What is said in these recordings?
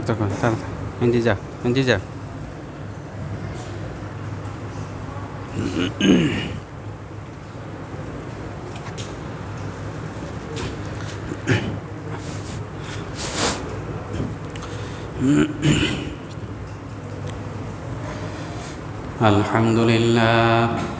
শক্ত কর তাড়াতাড়ি হিন্দি যা হিন্দি যা الحمد لله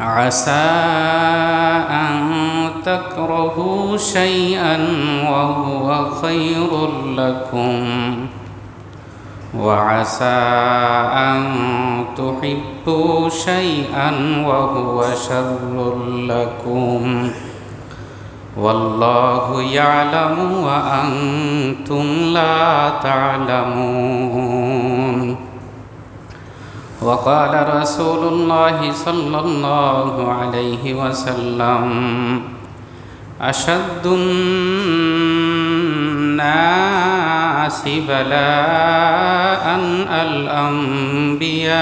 عسى أن تكرهوا شيئا وهو خير لكم وعسى أن تحبوا شيئا وهو شر لكم والله يعلم وأنتم لا تعلمون وقال رسول الله صلى الله عليه وسلم أشد الناس بلاء الأنبياء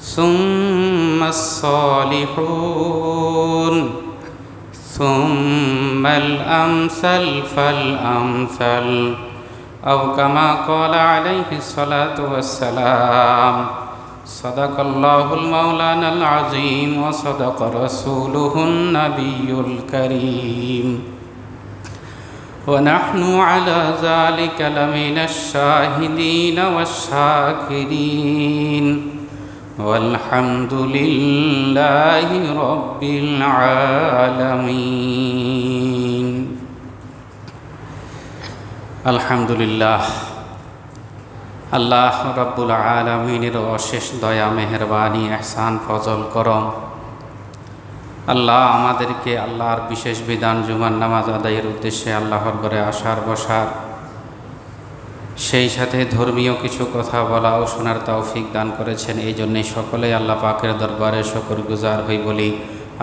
ثم الصالحون ثم الأمثل فالأمثل. أو كما قال عليه الصلاة والسلام صدق الله المولانا العظيم وصدق رسوله النبي الكريم. ونحن على ذلك لمن الشاهدين والشاكرين. والحمد لله رب العالمين. আলহামদুলিল্লাহ। আল্লাহ রব্বুল আলমিনের অশেষ দয়া, মেহরবানি, এহসান, ফজল, করম। আল্লাহ আমাদেরকে আল্লাহর বিশেষ বিধান, জুমার নামাজ আদায়ের উদ্দেশ্যে আল্লাহর ঘরে আসার, বসার, সেই সাথে ধর্মীয় কিছু কথা বলা ও শোনার তৌফিক দান করেছেন। এই জন্যে সকলেই আল্লাহ পাকের দরবারে শকর গুজার হই বলি,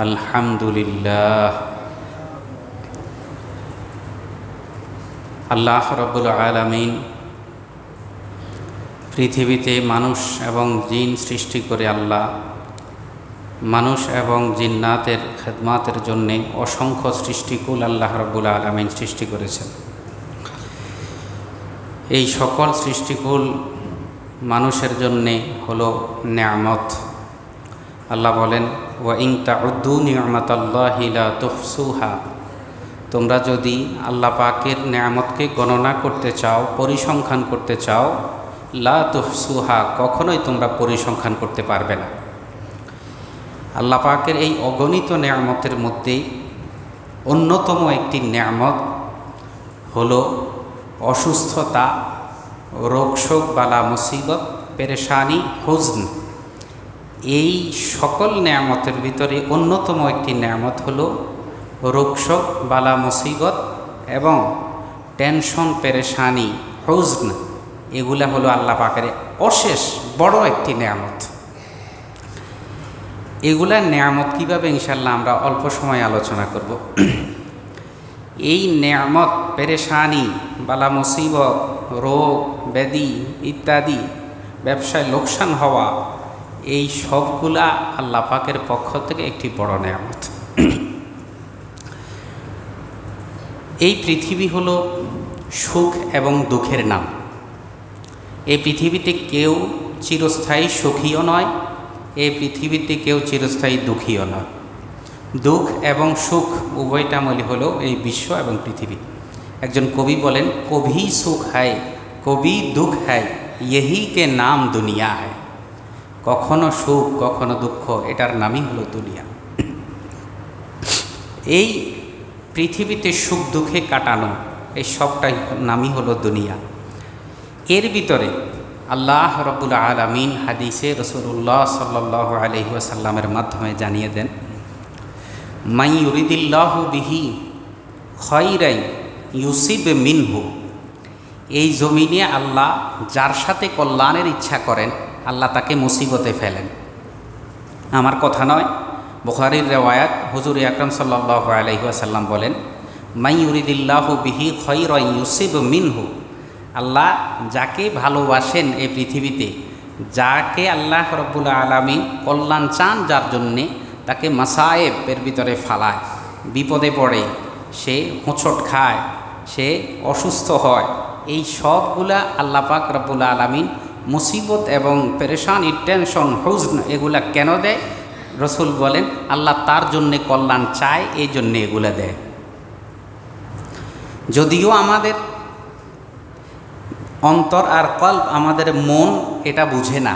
আলহামদুলিল্লাহ। আল্লাহ রব্বুল আলমিন পৃথিবীতে মানুষ এবং জিন সৃষ্টি করে আল্লাহ। মানুষ এবং জিন্নাতের খেদমাতের জন্যে অসংখ্য সৃষ্টিকুল আল্লাহ রব্বুল আলমিন সৃষ্টি করেছেন। এই সকল সৃষ্টিকুল মানুষের জন্যে হলো নিয়ামত। আল্লাহ বলেন, ওয়া ইংতা উদ্দু নিয়ামত আল্লাহিলা তফসুহা তোমরা যদি আল্লাহ পাকের নিয়ামতকে গণনা করতে চাও, পরিসংখ্যান করতে চাও, লা তফসুহা কখনোই তোমরা পরিসংখ্যান করতে পারবে না। আল্লাহ পাকের এই অগণিত নিয়ামতের মধ্যেই অন্যতম একটি নিয়ামত হলো অসুস্থতা, রোগশোক বালা মুসিবত, পেরেশানি, হুজন। এই সকল নিয়ামতের ভিতরে অন্যতম একটি নিয়ামত হলো রোগশোক বালা মুসিবত এবং টেনশন, পেরেশানি, হুজন, এগুলা হলো আল্লাহ পাকের অশেষ বড় একটি নিয়ামত। এগুলার নিয়ামত কীভাবে ইনশাল্লাহ আমরা অল্প সময় আলোচনা করব? এই নেয়ামত, পেরেশানি বালা মুসিবত রোগ, ব্যাধি ইত্যাদি, ব্যবসায় লোকসান হওয়া, এই সবগুলা আল্লাহ পাকের পক্ষ থেকে একটি বড় নেয়ামত। এই পৃথিবী হলো সুখ এবং দুঃখের নাম। এই পৃথিবীতে কেউ চিরস্থায়ী সুখীও নয়, এই পৃথিবীতে কেউ চিরস্থায়ী দুঃখীও নয়। দুঃখ এবং সুখ উভয়টা মলি হলো এই বিশ্ব এবং পৃথিবী। একজন কবি বলেন, কভি সুখ হায়, কবি দুঃখ হায় यही কে নাম দুনিয়া হয়। কখনো সুখ, কখনো দুঃখ, এটার নামই হলো দুনিয়া। এই পৃথিবীতে সুখ দুঃখে কাটানো, এই সবটাই নামই হলো দুনিয়া। এর ভিতরে আল্লাহ রবুল আলমিন হাদিসে রসুল্লাহ সাল্লাহ আলহি আসাল্লামের মাধ্যমে জানিয়ে দেন মাই ইউরিদিল্লাহ বিহি খয়রাই ইউসিব মিনহু এই জমিনে আল্লাহ যার সাথে কল্যাণের ইচ্ছা করেন, আল্লাহ তাকে মুসিবতে ফেলেন। আমার কথা নয় বুখারির রেওয়ায়াত হুজুর আকরম সাল্লাহ আলহিহাসাল্লাম বলেন মাই ইউরিদিল্লাহ বিহি খয়রাই ইউসিব মিনহু। আল্লাহ যাকে ভালোবাসেন এই পৃথিবীতে, যাকে আল্লাহ রব্বুল আলমী কল্যাণ চান যার জন্যে তাকে মাসায়েবের ভিতরে ফালায়, বিপদে পড়ে, সে হোঁচট খায়, সে অসুস্থ হয়, এই সবগুলা আল্লাহ পাক রব্বুল আলমিন মুসিবত এবং পেরেশান টেনশন, হুজন এগুলা কেন দেয়? রসুল বলেন, আল্লাহ তার জন্যে কল্যাণ চায়, এই জন্যে এগুলা দেয়। যদিও আমাদের অন্তর আর কল্প আমাদের মন এটা বুঝে না।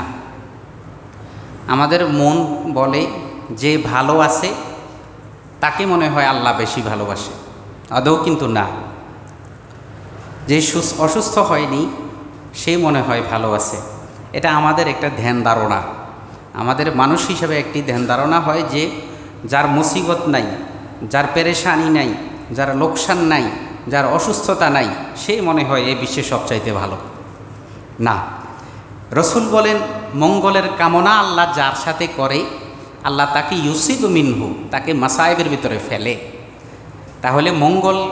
আমাদের মন বলে যে ভালো আছে, তাকে মনে হয় আল্লাহ বেশি ভালোবাসে। আদৌ কিন্তু না। যে অসুস্থ হয়নি, সে মনে হয় ভালো আছে। এটা আমাদের একটা ধ্যান ধারণা। আমাদের মানুষ হিসেবে একটি ধ্যান ধারণা হয় যে যার মুসিবত নাই, যার পেরেশানি নাই, যার লোকসান নাই, যার অসুস্থতা নাই সেই মনে হয় এই বিশ্বে সবচাইতে ভালো। না। রসুল বলেন, মঙ্গলের কামনা আল্লাহ যার সাথে করে, আল্লাহ তাকে ইউসিদ মিনহু, তাকে মাসায়েবের ভিতরে ফেলে। তাহলে মঙ্গল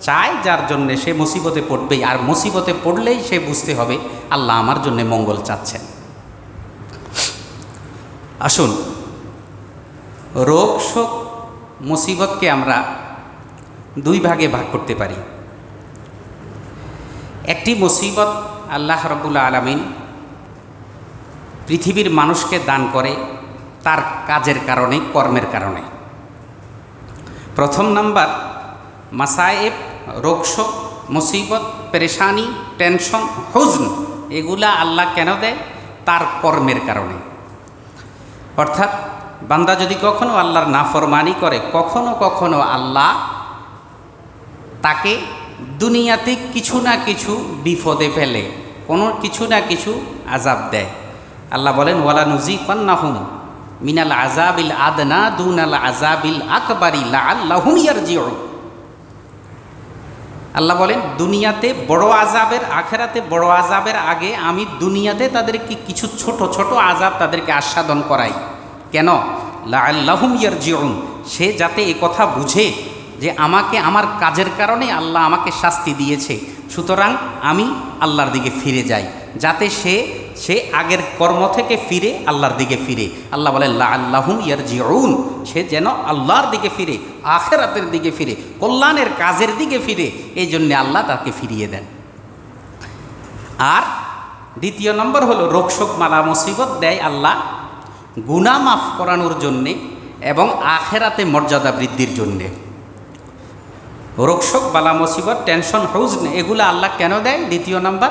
চায় যার জন্যে সে মুসিবতে পড়বেই, আর মুসিবতে পড়লেই সে বুঝতে হবে, আল্লাহ আমার জন্যে মঙ্গল চাচ্ছেন। আসুন। রোগ, শোক, মুসিবতকে আমরা দুই ভাগে ভাগ করতে পারি। একটি মুসিবত আল্লাহ রবুল্লা আলমিন পৃথিবীর মানুষকে দান করে তার কাজের কারণে, কর্মের কারণে। প্রথম নাম্বার, মাসায়েব রোগশোক মুসিবত, পেরেশানি, টেনশন, হুজন, এগুলা আল্লাহ কেন দেয়? তার কর্মের কারণে। অর্থাৎ বান্দা যদি কখনো আল্লাহর নাফরমানি করে, কখনো কখনো আল্লাহ তাকে দুনিয়াতে কিছু না কিছু বিপদে ফেলে, কোনো কিছু না কিছু আজাব দেয়। আল্লাহ বলেন ওয়ালা নুজি কন্নাহুম মিনাল আজাবিল আদনা দুনাল আজাবিল আকবারি লা আল্লাহুম ইয়ারজিউ আল্লাহ বলেন, দুনিয়াতে বড় আজাবের আখেরাতে বড় আজাবের আগে আমি দুনিয়াতে তাদেরকে কিছু ছোট ছোট আজাব তাদেরকে আস্বাদন করাই। কেন? আল্লাহম ইয়ার জিয়ন সে যাতে এ কথা বুঝে যে আমাকে আমার কাজের কারণে আল্লাহ আমাকে শাস্তি দিয়েছে। সুতরাং আমি আল্লাহর দিকে ফিরে যাই। যাতে সে সে আগের কর্ম থেকে ফিরে আল্লাহর দিকে ফিরে। আল্লাহ বলে আল্লাহুম ইয়ার জিউন সে যেন আল্লাহর দিকে ফিরে, আখেরাতের দিকে ফিরে, কল্যাণের কাজের দিকে ফিরে, এই জন্যে আল্লাহ তাকে ফিরিয়ে দেন। আর দ্বিতীয় নম্বর হলো রোগশোক মালা মুসিবত দেয় আল্লাহ গুনা মাফ করানোর জন্যে এবং আখেরাতে মর্যাদা বৃদ্ধির জন্যে। রোগশোক বালা মুসিবত, টেনশন, হুজন, এগুলো আল্লাহ কেন দেয়? দ্বিতীয় নাম্বার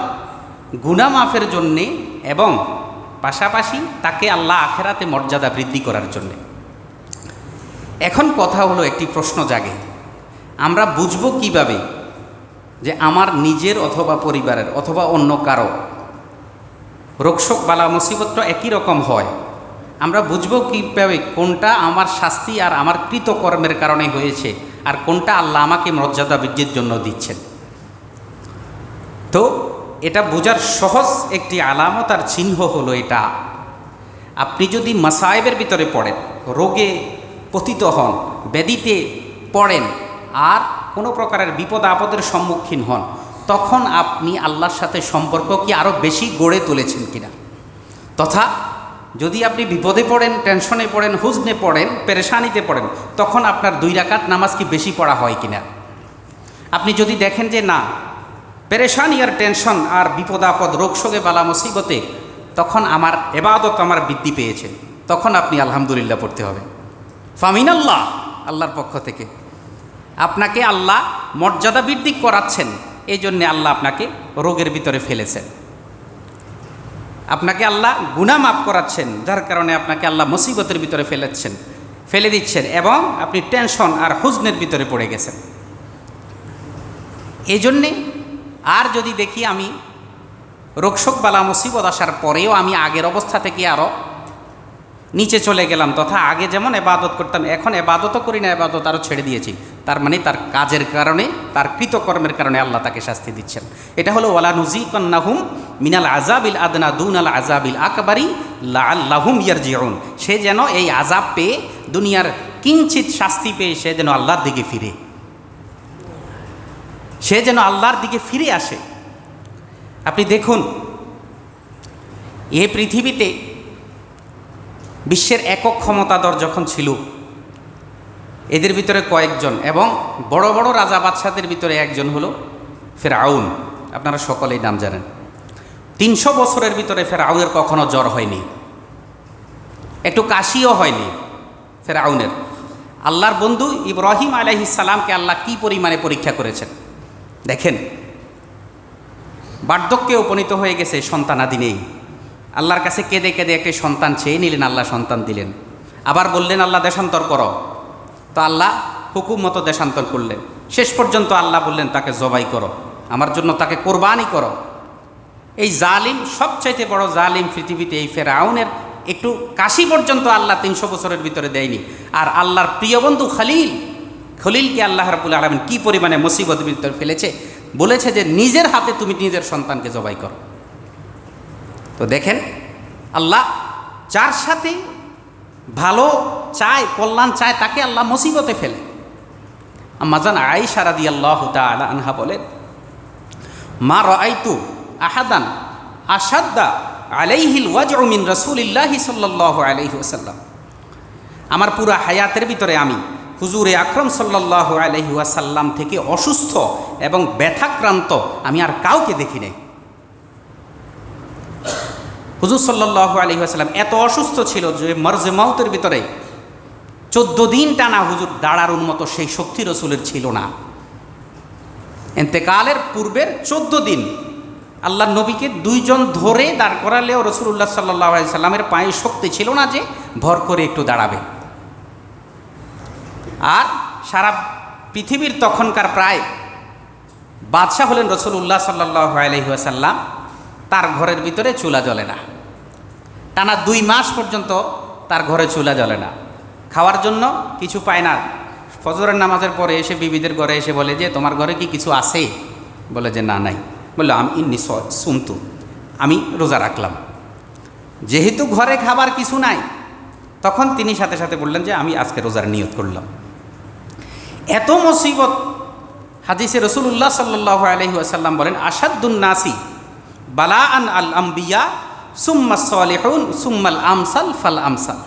গুনা মাফের জন্যে এবং পাশাপাশি তাকে আল্লাহ আখেরাতে মর্যাদা বৃদ্ধি করার জন্যে। এখন কথা হলো একটি প্রশ্ন জাগে। আমরা বুঝব কীভাবে যে আমার নিজের অথবা পরিবারের অথবা অন্য কারও রোগশোক বালা মুসিবতটা একই রকম হয়। আমরা বুঝব কীভাবে কোনটা আমার শাস্তি আর আমার কৃতকর্মের কারণে হয়েছে আর কোনটা আল্লাহ আমাকে মর্যাদা বৃদ্ধির জন্য দিচ্ছেন। তো এটা বোঝার সহজ একটি আলামত আর চিহ্ন হলো এটা। আপনি যদি মাসায়েবের ভিতরে পড়েন, রোগে পতিত হন, ব্যাধিতে পড়েন আর কোনো প্রকারের বিপদ আপদের সম্মুখীন হন, তখন আপনি আল্লাহর সাথে সম্পর্ক কি আরও বেশি গড়ে তুলেছেন কিনা। তথা যদি আপনি বিপদে পড়েন, টেনশনে পড়েন, হুজনে পড়েন, পেরেশানিতে পড়েন, তখন আপনার দুই রাকাত নামাজ কি বেশি পড়া হয় কিনা। আপনি যদি দেখেন যে না পেরেশানি আর টেনশন আর বিপদ আপদ রোগ শোকে বালা মুসিবতে, তখন আমার এবাদত আমার বৃদ্ধি পেয়েছে। তখন আপনি আলহামদুলিল্লাহ পড়তে হবে। ফামিন আল্লাহ আল্লাহর পক্ষ থেকে। আপনাকে আল্লাহ মর্যাদা বৃদ্ধি করাচ্ছেন এই জন্যে আল্লাহ আপনাকে রোগের ভিতরে ফেলেছেন। আপনাকে আল্লাহ গুণা মাফ করাচ্ছেন, যার কারণে আপনাকে আল্লাহ মুসিবতের ভিতরে ফেলেছেন, ফেলে দিচ্ছেন এবং আপনি টেনশন আর হুজনের ভিতরে পড়ে গেছেন। এই জন্যে আর যদি দেখি আমি রোগশোক বালা মুসিবত আসার পরেও আমি আগের অবস্থা থেকে আরও নিচে চলে গেলাম, তথা আগে যেমন এবাদত করতাম, এখন এবাদতও করি না, এবাদত আরও ছেড়ে দিয়েছি। তার মানে তার কাজের কারণে, তার কৃতকর্মের কারণে আল্লাহ তাকে শাস্তি দিচ্ছেন। এটা হলো, ওয়ালা কন্নাহুম মিনাল আজাবিল আদনা দুন আল আজাবিল আকবারি লা আল্লাহুম ইয়ার জিয়ন সে যেন এই আজাব পেয়ে, দুনিয়ার কিঞ্চিত শাস্তি পেয়ে সে যেন আল্লাহর দিকে ফিরে। সে যেন আল্লাহর দিকে ফিরে আসে। আপনি দেখুন, এ পৃথিবীতে বিশ্বের একক ক্ষমতাধর যখন ছিল, এদের ভিতরে কয়েকজন এবং বড় বড় রাজা বাদশাদের ভিতরে একজন হলো ফেরাউন। আপনারা সকলেই নাম জানেন। তিনশো বছরের ভিতরে ফেরাউনের কখনো জ্বর হয়নি। একটু কাশিও হয়নি ফেরাউনের। আল্লাহর বন্ধু ইব্রাহিম আলাইহিসাল্লামকে আল্লাহ কি পরিমাণে পরীক্ষা করেছেন? দেখেন, বার্ধক্যে উপনীত হয়ে গেছে সন্তানাদি নেই। আল্লাহর কাছে কেঁদে কেঁদে একটি সন্তান চেয়ে নিলেন, আল্লাহ সন্তান দিলেন। আবার বললেন, আল্লাহ দেশান্তর করো। তো আল্লাহ হুকুম মতো দেশান্তর করলেন। শেষ পর্যন্ত আল্লাহ বললেন, তাকে জবাই করো। আমার জন্য তাকে কোরবানি করো। এই জালিম, সবচাইতে বড় জালিম পৃথিবীতে এই ফেরাউনের একটু কাশি পর্যন্ত আল্লাহ তিনশো বছরের ভিতরে দেয়নি। আর আল্লাহর প্রিয় বন্ধু খালিল খলিলকে আল্লাহ রাবুল আলমিন কী পরিমাণে মুসিবত ভিতরে ফেলেছে? বলেছে যে নিজের হাতে তুমি নিজের সন্তানকে জবাই করো। তো দেখেন, আল্লাহ যার সাথে ভালো চায়, কল্যাণ চায়, তাকে আল্লাহ মুসিবতে ফেলে। আম্মাজান আই সারাদি আল্লাহ আনহা বলেন, মা রাইতু আহাদান আসাদ্দা আলাইহিল ওয়াজমিন রসুলিল্লাহি সাল্লাহ আলাইহি ওসাল্লাম আমার পুরা হায়াতের ভিতরে আমি হুজুরে আকরম সাল্লাহ আলহি ওয়াসাল্লাম থেকে অসুস্থ এবং ব্যথাক্রান্ত আমি আর কাউকে দেখি নাই। হুজুর সাল্লাহ আলহি আসাল্লাম এত অসুস্থ ছিল যে মরজে মাউতের ভিতরে চোদ্দ দিন টানা হুজুর দাঁড়ার উন্মত সেই শক্তি রসুলের ছিল না। এতেকালের পূর্বের চোদ্দ দিন আল্লাহ নবীকে দুইজন ধরে দাঁড় করালেও রসুল্লাহ সাল্লাহ সাল্লামের পায়ে শক্তি ছিল না যে ভর করে একটু দাঁড়াবে। আর সারা পৃথিবীর তখনকার প্রায় বাদশাহ হলেন রসুল্লাহ সাল্লাহ আলহিহাসাল্লাম তার ঘরের ভিতরে চুলা জ্বলে না। টানা দুই মাস পর্যন্ত তার ঘরে চুলা জ্বলে না। খাওয়ার জন্য কিছু পায় না। ফজরের নামাজের পরে এসে বিবিদের ঘরে এসে বলে যে, তোমার ঘরে কি কিছু আছে? বলে যে, না, নাই। বলল, আমি ইন্নি শুনতু আমি রোজা রাখলাম। যেহেতু ঘরে খাবার কিছু নাই, তখন তিনি সাথে সাথে বললেন যে, আমি আজকে রোজার নিয়ত করলাম। এত মুসিবত। হাদিসে রসুল্লাহ সাল্লাহ আলহি আসাল্লাম বলেন আসাদুন নাসি বালা আন আল আম্বিয়া, সুম্মা সালেহুন, সুম্মাল আমসাল ফাল আমসাল।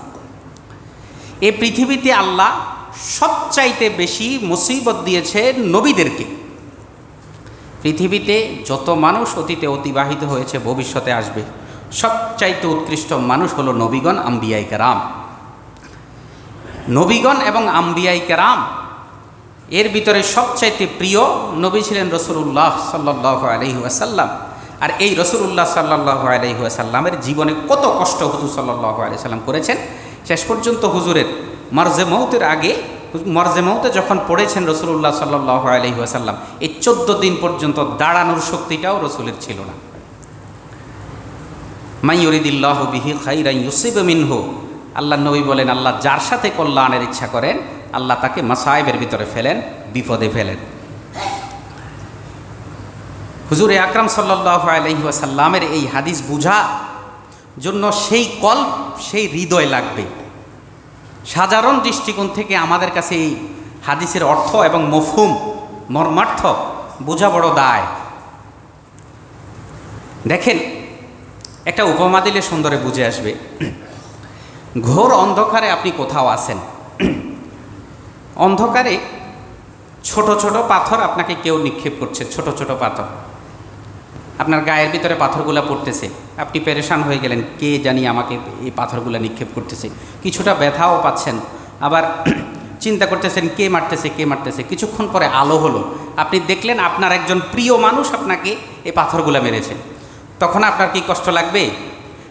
এ পৃথিবীতে আল্লাহ সবচাইতে বেশি মুসিবত দিয়েছে নবীদেরকে। পৃথিবীতে যত মানুষ অতীতে অতিবাহিত হয়েছে, ভবিষ্যতে আসবে, সবচাইতে উৎকৃষ্ট মানুষ হলো নবীগণ, আম্বিয়াই কেরাম। নবীগণ এবং আম্বিয়াই কেরাম এর ভিতরে সবচাইতে প্রিয় নবী ছিলেন রসুল্লাহ সাল্লাহ আলহি আসাল্লাম আর এই রসুল্লাহ সাল্লাহ আলহি আসাল্লামের জীবনে কত কষ্ট হুজুর সাল্লাহ আলি সাল্লাম করেছেন? শেষ পর্যন্ত হুজুরের মরজে মৌতের আগে, মরজে মৌতে যখন পড়েছেন রসুল্লাহ সাল্লাহ আলহি আসাল্লাম এই চোদ্দ দিন পর্যন্ত দাঁড়ানোর শক্তিটাও রসুলের ছিল না। মাইয়রিদিল্লাহ বিহি খাইরাই ইউসিব মিনহু, আল্লাহ নবী বলেন, আল্লাহ যার সাথে কল্যাণের ইচ্ছা করেন আল্লাহ তাকে মাসাহেবের ভিতরে ফেলেন, বিপদে ফেলেন। হুজুর আকরাম সাল্লাহ আলহিহাসাল্লামের এই হাদিস বুঝা জন্য সেই কল সেই হৃদয় লাগবে। সাধারণ দৃষ্টিকোণ থেকে আমাদের কাছে এই হাদিসের অর্থ এবং মফহুম, মর্মার্থ বোঝা বড় দায়। দেখেন, একটা উপমা দিলে সুন্দরে বুঝে আসবে। ঘোর অন্ধকারে আপনি কোথাও আছেন। অন্ধকারে ছোট ছোট পাথর আপনাকে কেউ নিক্ষেপ করছে, ছোট ছোট পাথর। আপনার গায়ের ভিতরে পাথরগুলো পড়তেছে। আপনি পেরেশান হয়ে গেলেন, কে জানি আমাকে এই পাথরগুলো নিক্ষেপ করতেছে। কিছুটা ব্যথাও পাচ্ছেন, আবার চিন্তা করতেছেন, কে মারতেছে কে মারতেছে। কিছুক্ষণ পরে আলো হলো। আপনি দেখলেন আপনার একজন প্রিয় মানুষ আপনাকে এই পাথরগুলো মেরেছে। তখন আপনার কি কষ্ট লাগবে?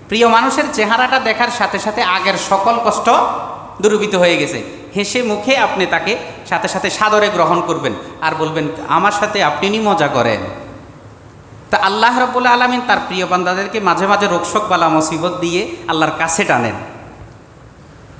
প্রিয় মানুষের চেহারাটা দেখার সাথে সাথে আগের সকল কষ্ট দূরীভূত হয়ে গেছে। হেসে মুখে আপনি তাকে সাথে সাথে সাদরে গ্রহণ করবেন আর বলবেন, আমার সাথে আপনি মজা করেন। তা আল্লাহ রবুল্লা আলমিন তার প্রিয় বান্দাদেরকে মাঝে মাঝে রোগশোক বালা মুসিবত দিয়ে আল্লাহর কাছে টানেন।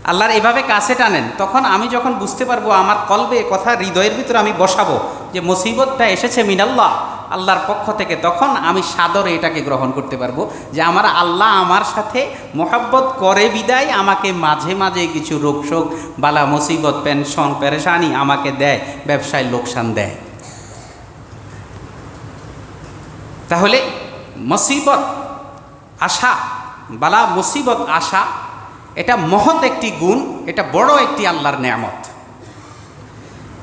আল্লাহর এভাবে কাছে টানেন, তখন আমি যখন বুঝতে পারব আমার কলবে কথা হৃদয়ের ভিতরে আমি বসাবো যে মুসিবতটা এসেছে মিনাল্লাহ, আল্লাহর পক্ষ থেকে, তখন আমি সাদরে এটাকে গ্রহণ করতে পারব যে আমার আল্লাহ আমার সাথে মোহাব্বত করে বিদায়, আমাকে মাঝে মাঝে কিছু রোগশোক বালা মুসিবত, পেনশন, পেরেশানি আমাকে দেয়, ব্যবসায় লোকসান দেয়। তাহলে মুসিবত, আশা, বালা মুসিবত, আশা এটা মহৎ একটি গুণ, এটা বড় একটি আল্লাহর নেয়ামত।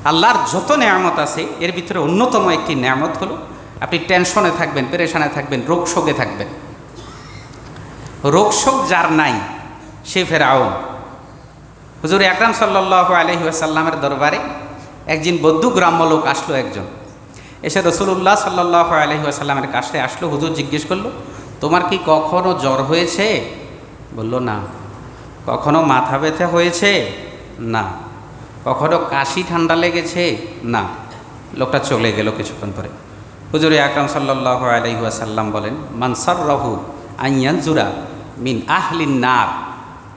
আল্লাহর যত নেয়ামত আছে, এর ভিতরে অন্যতম একটি নেয়ামত হলো, আপনি টেনশনে থাকবেন, পেরেশানে থাকবেন রোগ শোকে থাকবেন। রোগ শোক যার নাই, সে ফেরাউন। হুজুর আকরাম সাল্লাহ আলহি আসাল্লামের দরবারে একদিন বৌদ্ধ গ্রাম্য লোক আসলো একজন। এসে রসুল্লাহ সাল্লাহ আলহি আসাল্লামের কাছে আসলো, হুজুর জিজ্ঞেস করল, তোমার কি কখনো জ্বর হয়েছে? বলল, না। কখনো মাথা ব্যথা হয়েছে? না। কখনো কাশি ঠান্ডা লেগেছে? না। লোকটা চলে গেল কিছুক্ষণ পরে। হুজুরে আকরাম সাল্লাহ আলহিহাসাল্লাম বলেন মানসার রহু আইয়ানজুরা মিন আহলিন নার।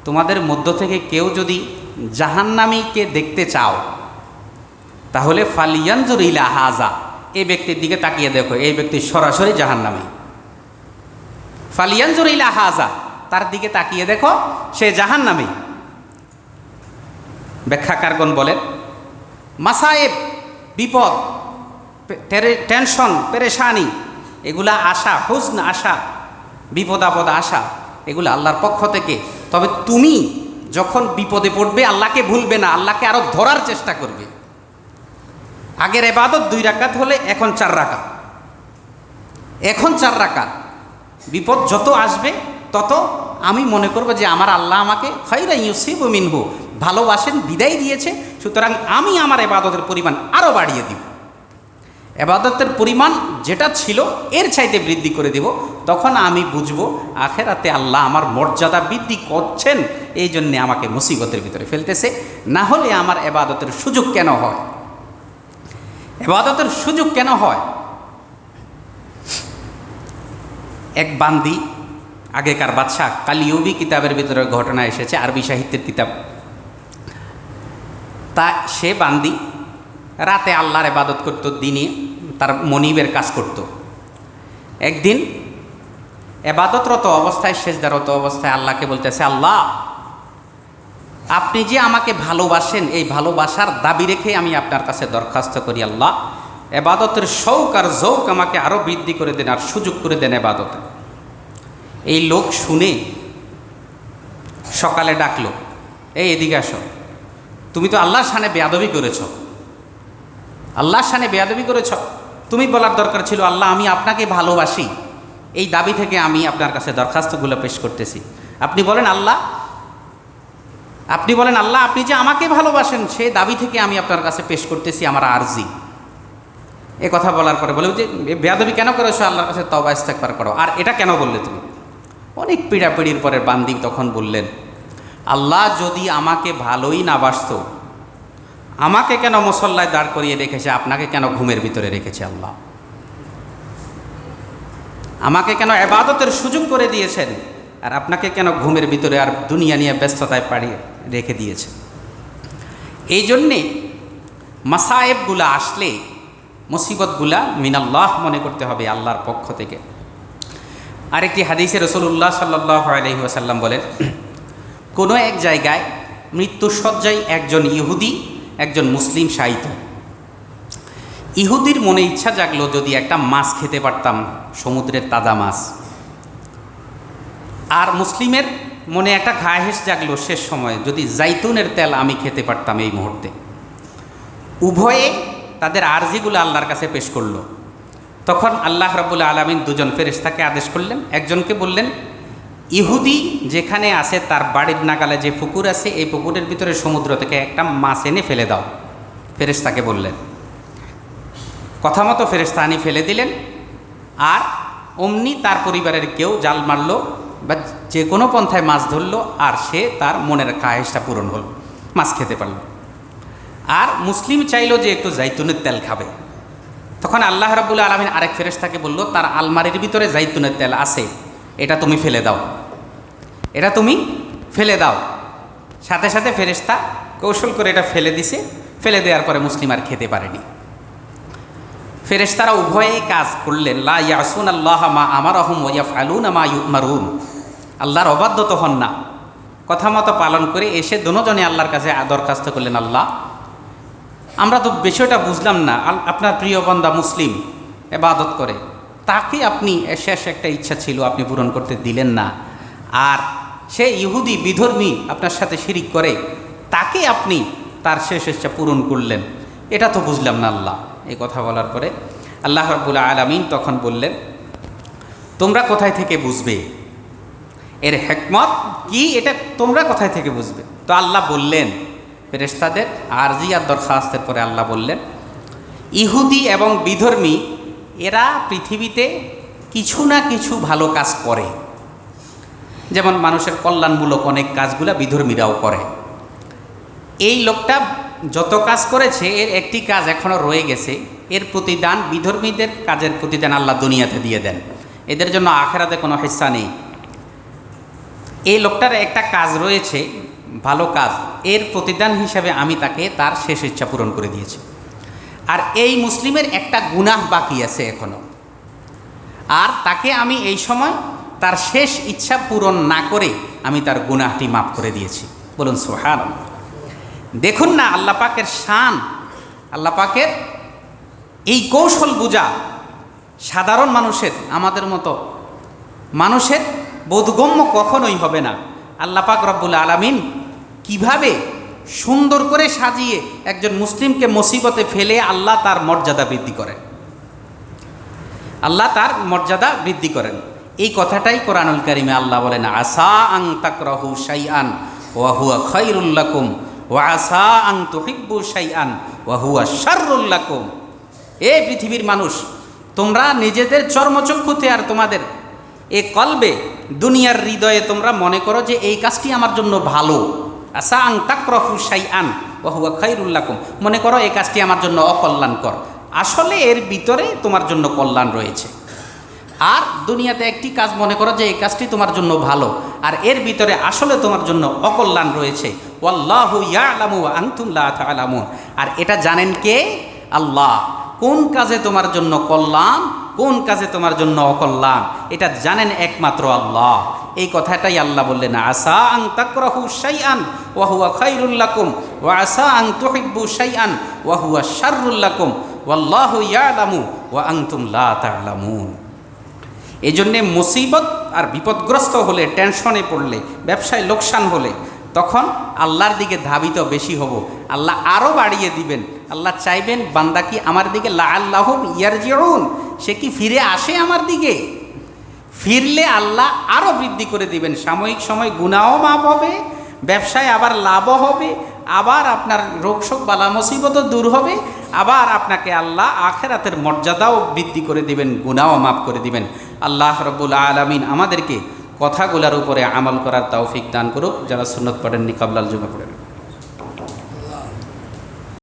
তোমাদের মধ্য থেকে কেউ যদি জাহান্নামীকে দেখতে চাও, তাহলে ফালিয়ানজুর ইলা হাজা এই ব্যক্তির দিকে তাকিয়ে দেখো, এই ব্যক্তি সরাসরি জাহান্নামী। ফালিয়ানজুর ইলা হাজা তার দিকে তাকিয়ে দেখো, সে জাহান জাহান্নামী। ব্যাখ্যাকারগণ বলেন, মাসায়েব, বিপদ টেনশন, পেরেশানি, এগুলা আশা, হুসন আশা বিপদ আপদ আশা, এগুলো আল্লাহর পক্ষ থেকে। তবে তুমি যখন বিপদে পড়বে, আল্লাহকে ভুলবে না, আল্লাহকে আরও ধরার চেষ্টা করবে। আগের এবাদত দুই রাকাত হলে এখন চার রাকাত। এখন চার রাকাত। বিপদ যত আসবে তত আমি মনে করব যে আমার আল্লাহ আমাকে খৈরা ইউসিব মিনহু, ভালোবাসেন, বিদায় দিয়েছে, সুতরাং আমি আমার এবাদতের পরিমাণ আরও বাড়িয়ে দিব। এবাদতের পরিমাণ যেটা ছিল, এর চাইতে বৃদ্ধি করে দেব। তখন আমি বুঝব, আখেরাতে আল্লাহ আমার মর্যাদা বৃদ্ধি করছেন, এই জন্যে আমাকে মুসিবতের ভিতরে ফেলতেছে। না হলে আমার এবাদতের সুযোগ কেন হয়? এবাদতের সুযোগ কেন হয়? এক বান্দি আগেকার বাদশাহ কালিউবি কিতাবের ভিতরে ঘটনা এসেছে, আরবি সাহিত্যের কিতাব। তা সে বান্দি রাতে আল্লাহর এবাদত করত, দিনে তার মনিবের কাজ করত। একদিন এবাদতরত অবস্থায় শেষদারত অবস্থায় আল্লাহকে বলতেছে, আল্লাহ, আপনি যে আমাকে ভালোবাসেন, এই ভালোবাসার দাবি রেখে আমি আপনার কাছে দরখাস্ত করি, আল্লাহ। এবাদতের শৌক আর জৌক আমাকে আরও বৃদ্ধি করে দেন আর সুযোগ করে দেন এবাদতে এই লোক শুনে সকালে ডাকলো, এই এদিকে আসো। তুমি তো আল্লাহর সানে বেয়াদবি করেছ। আল্লাহর সানে বেয়াদবি করেছ। তুমি বলার দরকার ছিল, আল্লাহ, আমি আপনাকে ভালোবাসি। এই দাবি থেকে আমি আপনার কাছে দরখাস্তগুলো পেশ করতেছি। আপনি বলেন, আল্লাহ, আপনি বলেন, আল্লাহ, আপনি যে আমাকে ভালোবাসেন, সেই দাবি থেকে আমি আপনার কাছে পেশ করতেছি আমার আরজি। এ কথা বলার পরে বলে, যে বেয়াদবি কেন করেছ? আল্লাহর কাছে তবা ইস্তেকবার করো। আর এটা কেন বললে তুমি? অনেক পিড়াপিড়ির পরে বান্দি তখন বললেন, আল্লাহ যদি আমাকে ভালোই না বাসত, আমাকে কেন মুসল্লায় দাঁড় করিয়ে রেখেছে? আপনাকে কেন ঘুমের ভিতরে রেখেছে আল্লাহ? আমাকে কেন এবাদতের সুযোগ করে দিয়েছেন? আর আপনাকে কেন ঘুমের ভিতরে আর দুনিয়া নিয়ে ব্যস্ততায় পাড়িয়ে রেখে দিয়েছে? এই জন্যে মাসায়েবগুলা আসলে মুসিবতগুলা মিনাল্লাহ মনে করতে হবে আল্লাহর পক্ষ থেকে। আরেকটি হাদিসে রসুল্লাহ সাল্লাহ আলহি আসাল্লাম বলেন, কোনো এক জায়গায় মৃত্যুসজ্জায় একজন ইহুদি, একজন মুসলিম সাহিত্য ইহুদির মনে ইচ্ছা জাগলো যদি একটা মাছ খেতে পারতাম, সমুদ্রের তাজা মাছ। আর মুসলিমের মনে একটা ঘাহেস জাগলো শেষ সময়, যদি জাইতুনের তেল আমি খেতে পারতাম এই মুহূর্তে। উভয়ে তাদের আর্জিগুলো আল্লাহর কাছে পেশ করল। তখন আল্লাহ রাবুল আলমিন দুজন ফেরেশতাকে আদেশ করলেন। একজনকে বললেন, ইহুদি যেখানে আছে তার বাড়ির নাগালে যে পুকুর আছে, এই পুকুরের ভিতরে সমুদ্র থেকে একটা মাছ এনে ফেলে দাও। ফেরেশতাকে বললেন। কথা মতো ফেরেশতা আনি ফেলে দিলেন আর অমনি তার পরিবারের কেউ জাল মারল বা যে কোনো পন্থায় মাছ ধরলো আর সে তার মনের কাহেসটা পূরণ হল, মাছ খেতে পারল। আর মুসলিম চাইলো যে একটু জাইতুনের তেল খাবে। তখন আল্লাহ রাবুল আলমিন আরেক ফেরেশতাকে বলল, তার আলমারির ভিতরে জাইতুনের তেল আছে, এটা তুমি ফেলে দাও। এটা তুমি ফেলে দাও। সাথে সাথে ফেরেশতা কৌশল করে এটা ফেলে দিছে, ফেলে দেওয়ার পরে মুসলিম আর খেতে পারেনি। ফেরেশতারা উভয়ে কাজ করলেন, লা ইয়াসুন আল্লাহ মা আমার আহম ওয়া ফালুন মা মারুন আল্লাহর অবাধ্য তো হন না। কথা মতো পালন করে এসে দুজনে আল্লাহর কাছে দরখাস্ত করলেন, আল্লাহ আমরা তো বিষয়টা বুঝলাম না। আপনার প্রিয় বন্দা মুসলিম এবাদত করে। তাকে আপনি শেষ একটা ইচ্ছা ছিল আপনি পূরণ করতে দিলেন না। আর সে ইহুদি বিধর্মী আপনার সাথে শিরিক করে, তাকে আপনি তার শেষ ইচ্ছা পূরণ করলেন। এটা তো বুঝলাম না আল্লাহ। এই কথা বলার পরে আল্লাহ রাবুল আলমিন তখন বললেন, তোমরা কোথায় থেকে বুঝবে? এর হেকমত কি? এটা তোমরা কোথায় থেকে বুঝবে? তো আল্লাহ বললেন ফেরেশতাদের আরজি আর দরখাস্তের পরে আল্লাহ বললেন, ইহুদি এবং বিধর্মী, এরা পৃথিবীতে কিছু না কিছু ভালো কাজ করে। যেমন মানুষের কল্যাণমূলক অনেক কাজগুলা বিধর্মীরাও করে। এই লোকটা যত কাজ করেছে, এর একটি কাজ এখনও রয়ে গেছে। এর প্রতিদান বিধর্মীদের কাজের প্রতিদান আল্লাহ দুনিয়াতে দিয়ে দেন। এদের জন্য আখেরাতে কোনো হিস্সা নেই। এই লোকটার একটা কাজ রয়েছে ভালো কাজ, এর প্রতিদান হিসাবে আমি তাকে তার শেষ ইচ্ছা পূরণ করে দিয়েছি। আর এই মুসলিমের একটা গুনাহ বাকি আছে এখনও আর তাকে আমি এই সময় তার শেষ ইচ্ছা পূরণ না করে আমি তার গুনাহটি মাফ করে দিয়েছি। বলুন সোহান দেখুন না, আল্লাহ পাকের শান, আল্লাহ পাকের এই কৌশল বোঝা সাধারণ মানুষের, আমাদের মতো মানুষের বোধগম্য কখনোই হবে না। আল্লাপাক রব্বুল আলামিন কীভাবে সুন্দর করে সাজিয়ে একজন মুসলিমকে মুসিবতে ফেলে আল্লাহ তার মর্যাদা বৃদ্ধি করেন? আল্লাহ তার মর্যাদা বৃদ্ধি করেন। এই কথাটাই কোরআনুল কারিমে আল্লাহ বলেন, আসা আং তাকরাহু শাইআন ওয়া হুয়া খায়রুল লাকুম ওয়া আসা আং তুহিব্বু শাইআন ওয়া হুয়া শাররুল লাকুম। এ পৃথিবীর মানুষ, তোমরা নিজেদের চর্মচক্ষুতে আর তোমাদের এ কলবে, দুনিয়ার হৃদয়ে তোমরা মনে করো যে এই কাজটি আমার জন্য ভালো। আসা আং তাকরাহু শাইআন ওয়া হুয়া খায়রুল মনে করো এই কাজটি আমার জন্য অকল্যাণকর। আসলে এর ভিতরে তোমার জন্য কল্যাণ রয়েছে। আর দুনিয়াতে একটি কাজ মনে করো যে এই কাজটি তোমার জন্য ভালো, আর এর ভিতরে আসলে তোমার জন্য অকল্যাণ রয়েছে। ওয়াল্লাহু ইয়ালামু আনতুম লা আর এটা জানেন কে? আল্লাহ। কোন কাজে তোমার জন্য কল্যাণ, কোন কাজে তোমার জন্য অকল্যাণ? এটা জানেন একমাত্র আল্লাহ। এই কথাটাই আল্লাহ বললেন আসা আং তাকরাহু শাইআন ওয়া হুয়া খায়রুল লাকুম ওয়া আসা আং তুহিব্বু শাইআন ওয়া হুয়া শাররুল লাকুম ওয়াল্লাহু ইয়ালামু ওয়া আনতুম লা তা'লামুন। এই জন্যে মুসিবত আর বিপদগ্রস্ত হলে, টেনশনে পড়লে, ব্যবসায় লোকসান হলে তখন আল্লাহর দিকে ধাবিত বেশি হব। আল্লাহ আরও বাড়িয়ে দিবেন। আল্লাহ চাইবেন, বান্দা কি আমার দিকে লা আল্লাহ ইয়ারজিউন? সে কি ফিরে আসে আমার দিকে? ফিরলে আল্লাহ আরও বৃদ্ধি করে দিবেন। সাময়িক সময় গুণাও মাপ হবে, ব্যবসায় আবার লাভও হবে, আবার আপনার রোগশোক বালা মুসিবতও দূর হবে, আবার আপনাকে আল্লাহ আখেরাতের মর্যাদাও বৃদ্ধি করে দিবেন গুণাও মাফ করে দিবেন। আল্লাহ রব্বুল আলমিন আমাদেরকে কথাগুলোর উপরে আমল করার তৌফিক দান করুক যারা সুন্নত পড়েননি কাবলাল যুগে পড়েন।